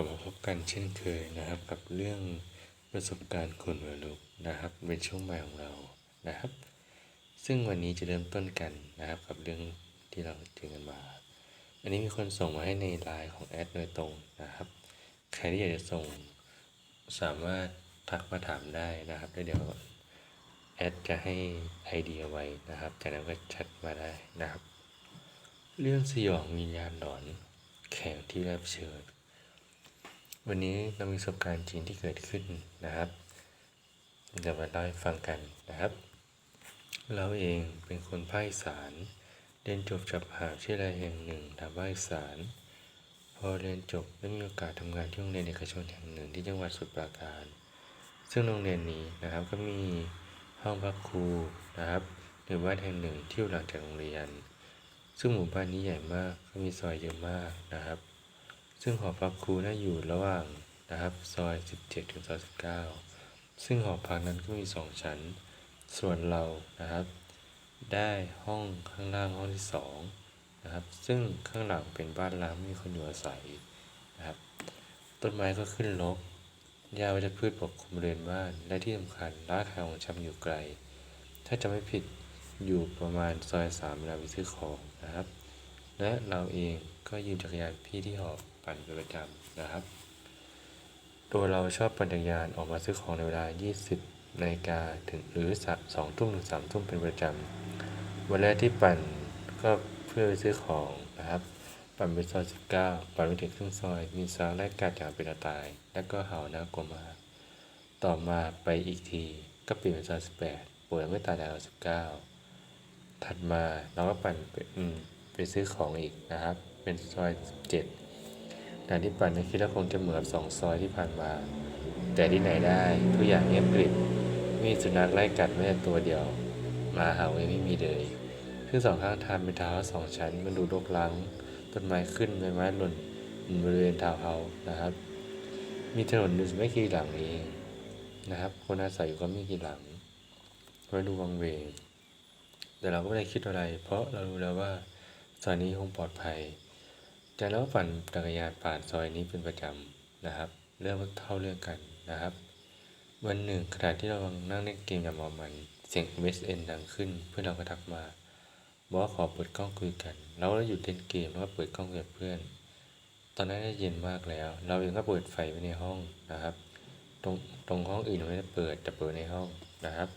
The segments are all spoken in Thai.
ลับมาพบกันเช่นเคยนะครับ กับเรื่องประสบการณ์คนหัวลุกนะครับเป็นช่วงใหม่ของเรานะครับ ซึ่งวันนี้จะเริ่มต้นกันนะครับกับเรื่องที่เราเจอกันมา อันนี้มีคนส่งมาให้ในไลน์ของแอดโดยตรงนะครับ ใครที่อยากจะส่งสามารถทักมาถามได้นะครับแล้วเดี๋ยวแอดจะให้ไอเดียไว้นะครับจากนั้นก็แชทมาได้นะครับ เรื่องสยองวิญญาณหลอน แขกที่รับเชิญ วันนี้เรามีประสบการณ์จริงที่เกิดขึ้นนะครับเดี๋ยวมาเล่าให้ฟังกันนะครับ เราเองเป็นคนภาคอีสานเรียนจบจากมหาวิทยาลัยแห่งหนึ่งทางภาคอีสานพอเรียนจบได้มีโอกาสทำงานที่โรงเรียนเอกชนแห่งหนึ่งที่จังหวัดสุพรราการ ซึ่งโรงเรียนนี้นะครับก็มีห้องพักครูนะครับหรือบ้านแห่งหนึ่งที่อยู่หลังจากโรงเรียน ซึ่งหมู่บ้านนี้ใหญ่มากก็มีซอยเยอะมากนะครับ ซึ่งหอพักครูน่าอยู่ระหว่างนะครับซอย 17 ถึงซอย19 ซึ่งหอพักนั้นก็มี 2 ชั้น ส่วนเรานะครับ ได้ห้องข้างล่างห้องที่ 2 นะครับ ซึ่งข้างหลังเป็นบ้านร้างมีคนอยู่อาศัยนะครับ ต้นไม้ก็ขึ้นรกหญ้าวัชพืชปกคลุมเรือนบ้านและที่สำคัญร้านขายของชำอยู่ไกล ถ้าจะไม่ผิดอยู่ประมาณซอยสามเวลาไปซื้อของนะครับ และเราเองก็ยืมจักรยานพี่ที่หอ ปั่นเป็นประจำนะครับ ตัวเราชอบปั่นจักรยานออกมาซื้อของในเวลา 20นาฬิกาถึงหรือ2ทุ่มถึง3ทุ่มเป็นประจำวันแรกที่ปั่นก็เพื่อไปซื้อของนะครับ ปั่นไปซอย 19 ปั่นไปถึงครึ่งซอย มีช้างไล่กัดอย่างเป็นตาย และก็เห่าน่ากลัวมา ต่อมาไปอีกทีก็เปลี่ยนเป็นซอย 18ป่วยไม่ตายจากซอย19 ถัดมาเราก็ปั่นไปไปซื้อของอีกนะครับ เป็นซอย 17 ด่านที่ปั่นไม่คิดว่าคงจะเหมือนสองซอยที่ผ่านมา แต่ที่ไหนได้ทุกอย่างเงียบกริบมีสุนัขไล่กัดแม่ตัวเดียวมาเห่ายังไม่มีเลยซึ่งสองข้างทางเป็นทาวน์สองชั้นมันดูรกร้างต้นไม้ขึ้นใบไม้หล่นบริเวณทาวน์เฮานะครับ มีถนนอยู่ไม่กี่หลังเองนะครับ คนอาศัยอยู่ก็ไม่กี่หลังไว้ดูวังเวงแต่เราก็ไม่ได้คิดอะไร เพราะเรารู้แล้วว่าซอยนี้คงปลอดภัย แต่เราก็ปั่นจักรยานผ่านซอยนี้เป็นประจำนะครับ เรื่องเท่าเรื่องกันนะครับ วันหนึ่งขณะที่เรานั่งเล่นเกมอย่างเมามันเสียง MSN ดังขึ้นเพื่อนเราก็ทักมาบอกว่าขอเปิดกล้องคุยกันเราก็หยุดเล่นเกมแล้วก็เปิดกล้องคุยกับเพื่อน ตอนนั้นได้เย็นมากแล้ว เราเองก็เปิดไฟไว้ในห้องนะครับ ตรงตรงห้องอื่นไม่ได้เปิดแต่เปิดในห้องนะครับ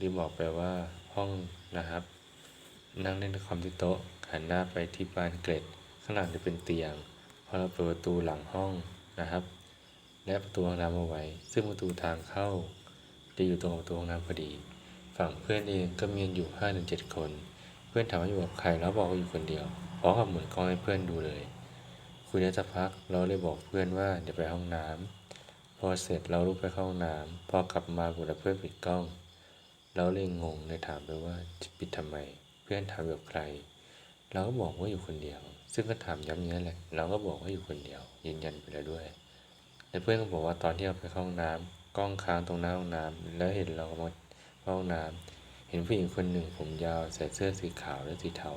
รีบบอกไปว่าห้องนะครับ นั่งเล่นคอมที่โต๊ะหันหน้าไปที่บานเกล็ดางหลังจะเป็นเตียง พอเราเปิดประตูหลังห้องนะครับ และประตูห้องน้ำเอาไว้ ซึ่งประตูทางเข้า จะอยู่ตรงประตูห้องน้ำพอดี ฝั่งเพื่อนเองก็มีกันอยู่ห้าถึงเจ็ดคน เพื่อนถามว่าอยู่กับใครแล้วบอกว่าอยู่คนเดียวพร้อมกับหมุนกล้องให้เพื่อนดูเลย คุยได้สักพักเราเลยบอกเพื่อนว่าเดี๋ยวไปห้องน้ำพอเสร็จเราลุกไปเข้าห้องน้ำพอกลับมาผมและเพื่อนปิดกล้อง เราเลยงงเลยถามไปว่าจะปิดทำไม เพื่อนถามแบบใครเราก็บอกว่าอยู่คนเดียว ซึ่งก็ถามย้ำอย่างนั้นแหละ เราก็บอกว่าอยู่คนเดียว ยืนยันไปแล้วด้วยแล้วเพื่อนก็บอกว่าตอนที่เราไปเข้าห้องน้ำกล้องค้างตรงหน้าห้องน้ำแล้วเห็นเรามาเข้าห้องน้ำเห็นผู้หญิงคนหนึ่งผมยาวใส่เสื้อสีขาวและสีเทา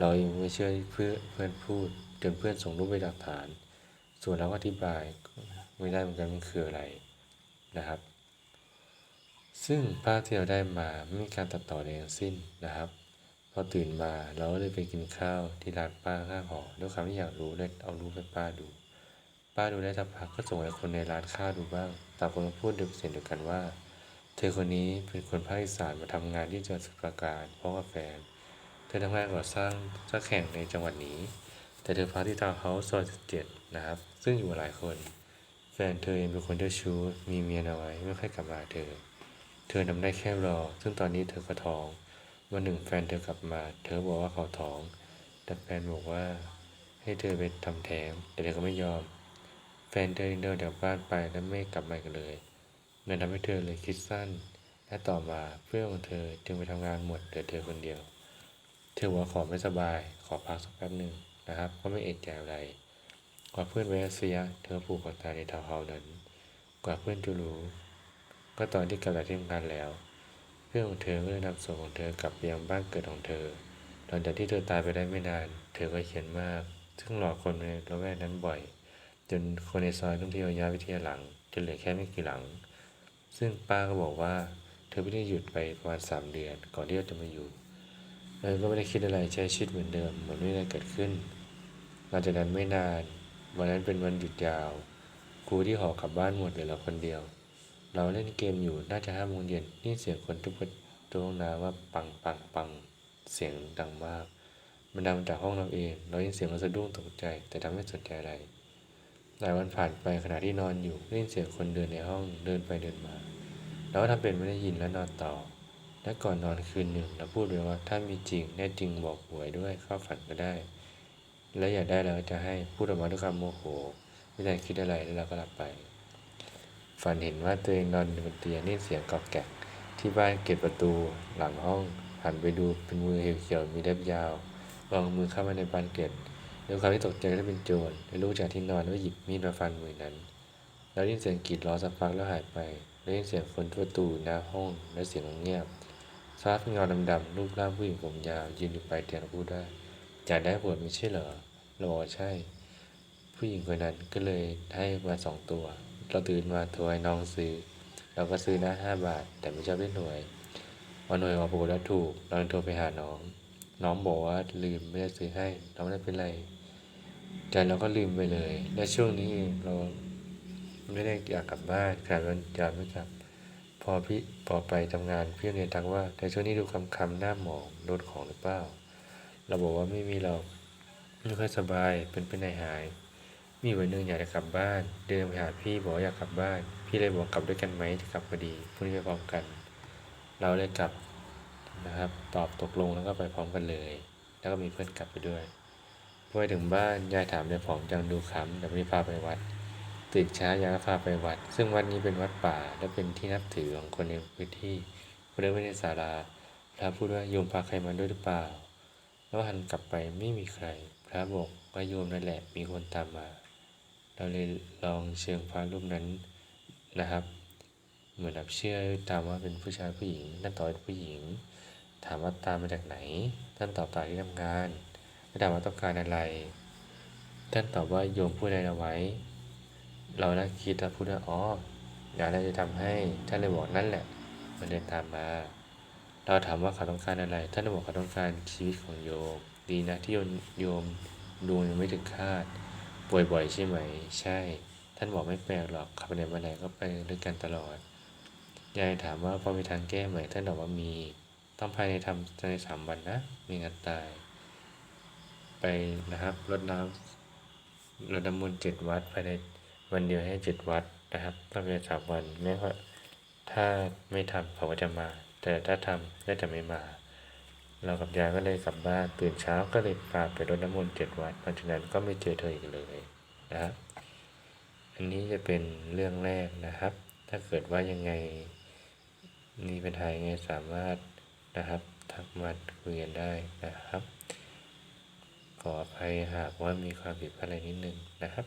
เรายังไม่เชื่อเพื่อนเพื่อนพูดจนเพื่อนส่งรูปไปหลักฐาน ส่วนเราก็อธิบายไม่ได้เหมือนกันมันคืออะไรนะครับ ซึ่งภาพที่เราได้มาไม่มีการตัดต่อใดทั้งสิ้นนะครับ พอตื่นมาเราก็เลยไปกินข้าวที่ร้านป้าข้างหอด้วยความที่อยากรู้เลยเอารูปให้ป้าดู ป้าดูได้สักพักก็ส่งให้คนในร้านข้าวดูบ้างต่างคนก็พูดเป็นเสียงเดียวกันว่า เธอคนนี้เป็นคนภาคอีสานมาทำงานที่จังหวัดสุพรราการเพราะว่าแฟนเธอทำงานก่อสร้างเจ้าแข่งในจังหวัดนี้ แต่เธอพักที่ทาวน์เฮาส์ซอย17นะครับ ซึ่งอยู่กับหลายคน แฟนเธอเองเป็นคนเจ้าชู้มีเมียน้อยไม่ค่อยกลับมาเธอ เธอทำได้แค่รอ ซึ่งตอนนี้เธอก็ท้อง วันหนึ่งแฟนเธอกลับมา เธอบอกว่าเขาท้อง แต่แฟนบอกว่าให้เธอไปทำแท้ง แต่เธอก็ไม่ยอม แฟนเธอเดินจากบ้านไปและไม่กลับมาอีกเลยนั่นทำให้เธอเลยคิดสั้น และต่อมาเพื่อนของเธอจึงไปทำงานหมดเหลือเธอคนเดียว เธอว่าขอไม่สบาย ขอพักสักแป๊บหนึ่งนะครับก็ไม่เอกใจอะไรกว่าเพื่อนไว้เสียเธอผูกคอตายในทาวน์เฮานั้น กว่าเพื่อนจะรู้ ก็ตอนที่กลับจากที่ทำงานแล้ว เพื่อนของเธอก็เลยนำศพของเธอกลับไปยังบ้านเกิดของเธอ หลังจากที่เธอตายไปได้ไม่นาน เธอก็เขียนมาก ซึ่งหลอกคนในละแวกนั้นบ่อย จนคนในซอยต้องเที่ยวย้ายไปที่ยวหลังจนเหลือแค่ไม่กี่หลัง ซึ่งป้าก็บอกว่า เธอไม่ได้หยุดไปประมาณสามเดือน ก่อนที่เราจะมาอยู่เธอก็ไม่ได้คิดอะไรใช้ชีวิตเหมือนเดิมเหมือนไม่มีอะไรเกิดขึ้น หลังจากนั้นไม่นาน วันนั้นเป็นวันหยุดยาว ครูที่หอกลับบ้านหมดเลือเราคนเดียว เราเล่นเกมอยู่น่าจะห้าโมงเย็นนี่เสียงคนทุบประตูห้องน้ำว่าปังปังปังเสียงดังมาก มันดังมาจากห้องเราเอง เรายินเสียงเราสะดุ้งตกใจ แต่ทำไม่สนใจอะไรหลายวันผ่านไปขณะที่นอนอยู่ได้ยินเสียงคนเดินในห้องเดินไปเดินมา เราก็ทำเป็นไม่ได้ยินและนอนต่อ และก่อนนอนคืนหนึ่งเราพูดไปว่าถ้ามีจริงแน่จริงบอกหวยด้วยเข้าฝันก็ได้ และอยากได้แล้วจะให้พูดออกมาด้วยความโมโหไม่ได้คิดอะไรแล้วเราก็หลับไป ฝันเห็นว่าตัวเองนอนอยู่บนเตียงนี่เสียงกอกแกกที่บ้านเก็บประตูหลังห้องหันไปดูเป็นมือเขียวๆมีเล็บยาววางมือเข้ามาในบานเกล็ดด้วยความที่ตกใจและเป็นโจรเลยลุกจากที่นอนแล้วหยิบมีดมาฟันมือนั้น แล้วได้ยินเสียงกรีดร้องสักพักแล้วหายไป แล้วได้ยินเสียงคนทุบประตูหน้าห้องและเสียงเงียบซาฟเงาดำๆรูปร่างผู้หญิงผมยาว ยืนอยู่ปลายเตียงพูดได้อยากได้บวไม่ใช่เหรอเราบอกใช่ ผู้หญิงคนนั้นก็เลยให้มาสองตัว เราตื่นมาโทรให้น้องซื้อ เราก็ซื้อนะห้าบาท แต่ไม่ชอบเล่นหน่วยพอหน่วยมาปรากฏว่าถูกเราโทรไปหาน้อง น้องบอกว่าลืมไม่ได้ซื้อให้เราไม่ได้เป็นไรใจเราก็ลืมไปเลย และช่วงนี้เราไม่ได้อยากกลับบ้านขาดวันยามไม่กลับ พอพี่พอไปทำงานพี่เรียนทักว่า แต่ช่วงนี้ดูคำคำหน้าหมองโดนของหรือเปล่า เราบอกว่าไม่มีเราไม่ค่อยสบายเป็นเป็นไหนหาย มีวันหนึ่งอยากจะกลับบ้าน เดินไปหาพี่บอกอยากกลับบ้าน พี่เลยบอกกลับด้วยกันไหมจะกลับพอดีพรุ่งนี้ไปพร้อมกัน เราเลยกลับนะครับ ตอบตกลงแล้วก็ไปพร้อมกันเลย แล้วก็มีเพื่อนกลับไปด้วยพอไปถึงบ้านยายถามยายผอมจังดูค้ำแต่ไม่ได้พาไปวัดตื่นเช้ายายก็พาไปวัด ซึ่งวัดนี้เป็นวัดป่าและเป็นที่นับถือของคนในพื้นที่พอเดินไปในศาลาพระพูดว่าโยมพาใครมาด้วยหรือเปล่า แล้วหันกลับไปไม่มีใคร พระบอกว่าโยมนั่นแหละมีคนตามมา เราเลยลองเชิงพระรูปนั้นนะครับ เหมือนแบบเชื่อตามว่าเป็นผู้ชายผู้หญิงท่านตอบเป็นผู้หญิง ถามว่าตามมาจากไหนท่านตอบตามที่ทำงานแล้วถามว่าต้องการอะไร ท่านตอบว่าโยมพูดอะไรเอาไว้ เรานั่งคิดแล้วพูดว่าอ๋ออยากอะไรจะทำให้ท่านเลยบอกนั่นแหละ มันเดินตามมาเราถามว่าเขาต้องการอะไร ท่านบอกเขาต้องการชีวิตของโยม ดีนะที่โยมโยมดวงยังไม่ถึงคาด ป่วยบ่อยใช่ไหม ใช่ ท่านบอกไม่แปลกหรอกขับไปไหนมาไหนก็ไปด้วยกันตลอด ยายถามว่าพอมีทางแก้ไหม ท่านบอกว่ามี ต้องภายในทำในสามวันนะ มีงานตาย ไปนะครับรดน้ำรดน้ำมนต์เจ็ดวัดภายในวันเดียวให้เจ็ดวัดนะครับต้องเป็นสามวันแม้ว่าถ้าไม่ทำเขาก็จะมา แต่ถ้าทำก็จะไม่มา เรากับยายก็เลยกลับบ้านตื่นเช้าก็เลยพาไปรดน้ำมนต์เจ็ดวัดหลังจากนั้นก็ไม่เจอเธออีกเลยนะครับ อันนี้จะเป็นเรื่องแรกนะครับ ถ้าเกิดว่ายังไงมีปัญหายังไงสามารถนะครับทักมาคุยกันได้นะครับ ขออภัยหากว่ามีความผิดพลาดอะไรนิดนึงนะครับ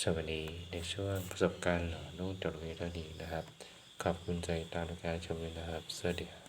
สวัสดีในช่วงประสบการณ์หลอนุ่งจบเรียนเท่านี้นะครับ ขอบคุณใจตามการชมเลยนะครับสวัสดีครับ